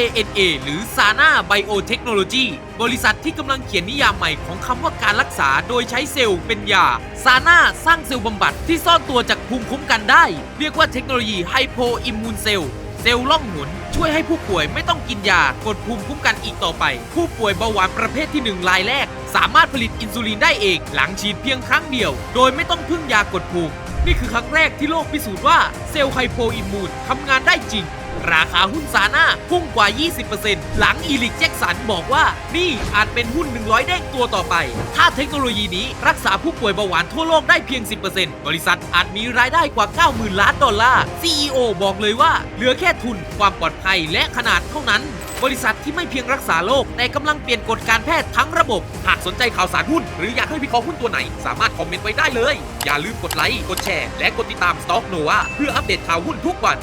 ANA หรือ Sana Biotechnology บริษัทที่กำลังเขียนนิยามใหม่ของคำว่าการรักษาโดยใช้เซลล์เป็นยา Sana สร้างเซลล์บำบัดที่ซ่อนตัวจากภูมิคุ้มกันได้ เรียกว่าเทคโนโลยีไฮโปอิมมูนเซลล์เซลล์ล่องหนช่วยให้ผู้ป่วยไม่ต้องกินยากดภูมิคุ้มกันอีกต่อไป ผู้ป่วยเบาหวานประเภทที่ 1 รายแรก สามารถผลิตอินซูลินได้เอง หลังฉีดเพียงครั้งเดียว โดยไม่ต้องพึ่งยากดภูมินี่คือครั้งแรกที่โลกพิสูจน์ว่าเซลล์ไฮโ o อิมมูนทำงานได้จริง ราคาหุ้นซาน่าพุ่งกว่า 20%หลังอีลิกแจ็คสันบอกว่า นี่อาจเป็นหุ้น 100 เด้งตัวต่อไป ถ้าเทคโนโลยีนี้รักษาผู้ป่วยเบาหวานทั่วโลกได้เพียง 10%บริษัทอาจมีรายได้กว่า 90,000 ล้านดอลลาร์ CEO บอกเลยว่า เหลือแค่ทุนความปลอดภัยและขนาดเท่านั้น บริษัทที่ไม่เพียงรักษาโรคแต่กำลังเปลี่ยนกฎการแพทย์ทั้งระบบหากสนใจข่าวสารหุ้น หรืออยากให้วิเคราะห์หุ้นตัวไหน สามารถคอมเมนต์ไว้ได้เลย อย่าลืมกดไลค์ กดแชร์ และกดติดตาม Stock Nova เพื่ออัปเดตข่าวหุ้นทุกวัน